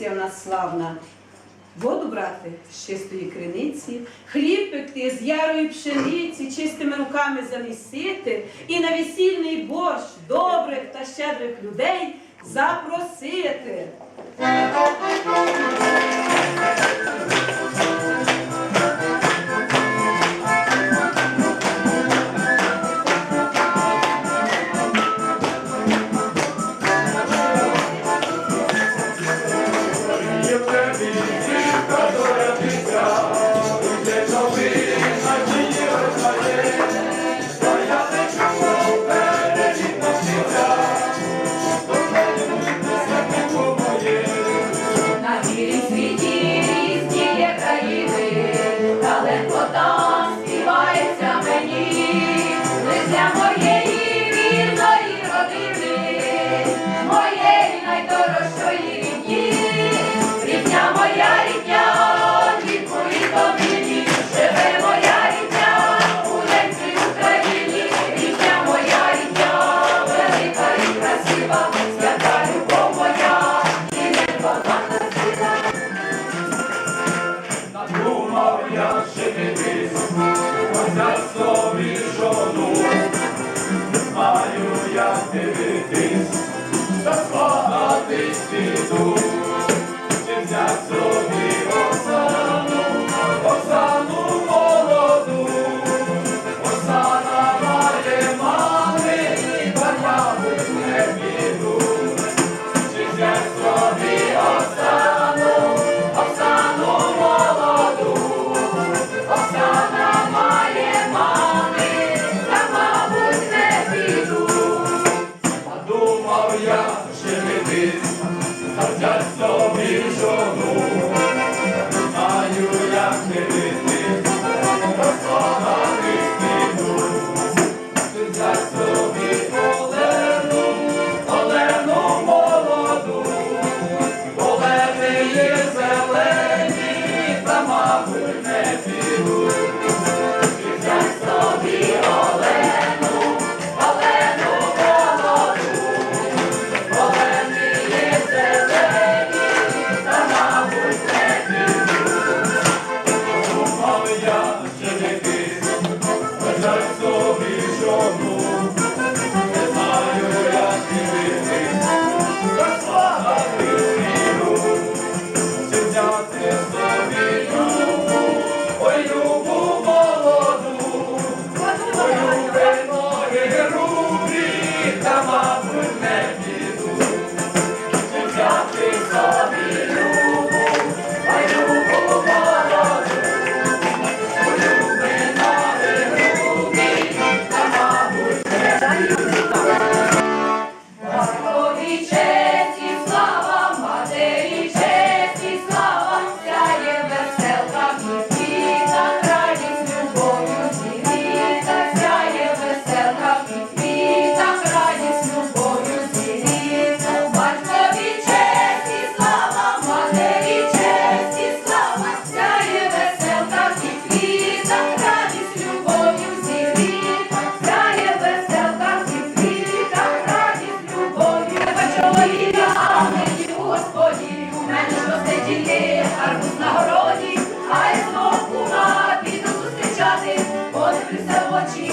традиція у нас славна. Воду брати з чистої криниці, хліб пекти з ярої пшениці, чистими руками замісити і на весільний борщ добрих та щедрих людей запросити. Очі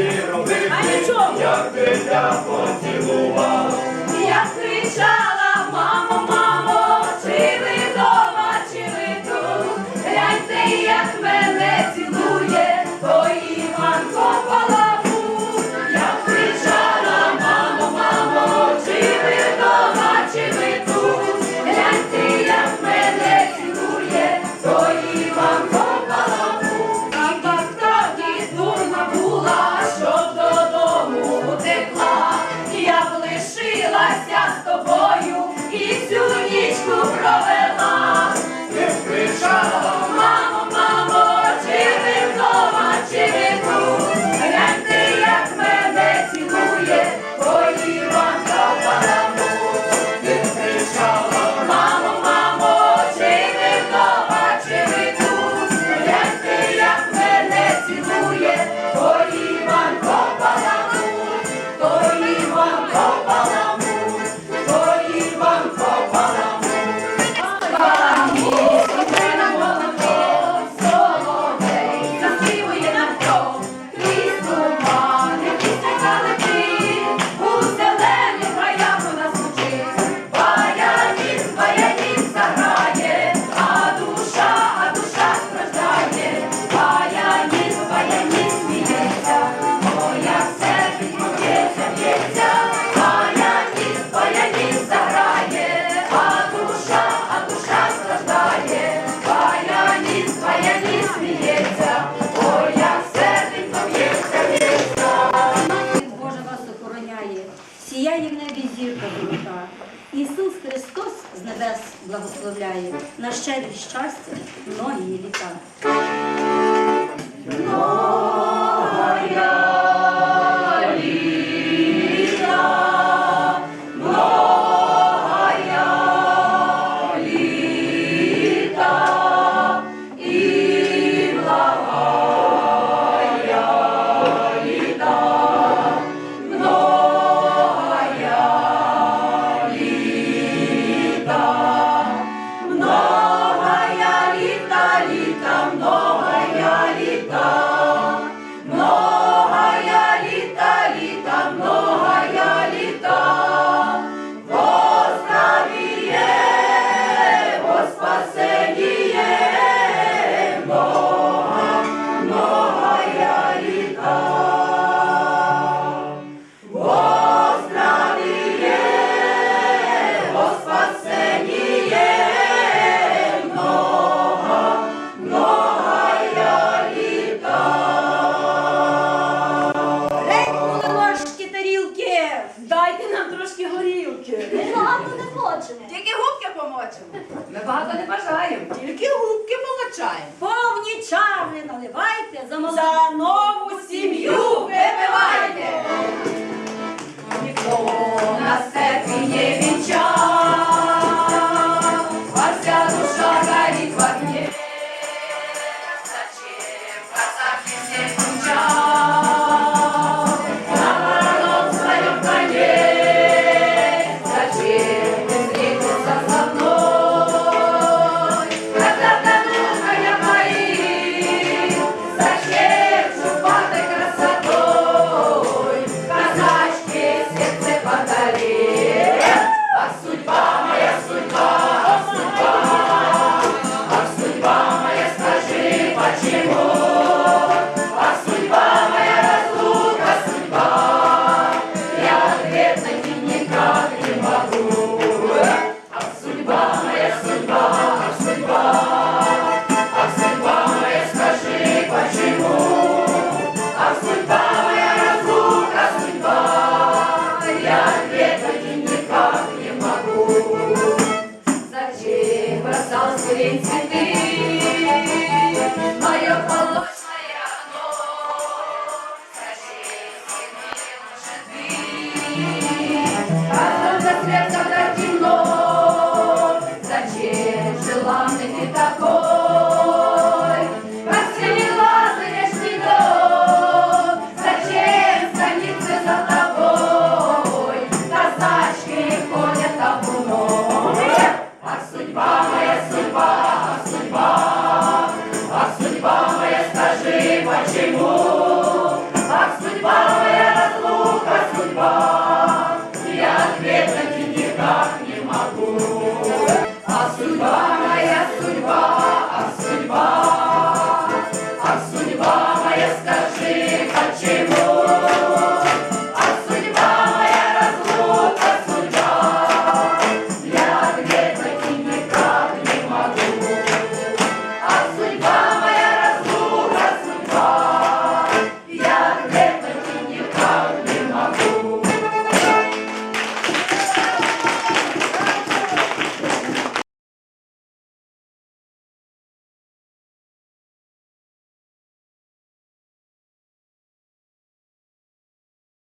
ти робив, як ти я поцілував, я кричала, мамо. благословляє на щедрі щастя многі літа. tam no It's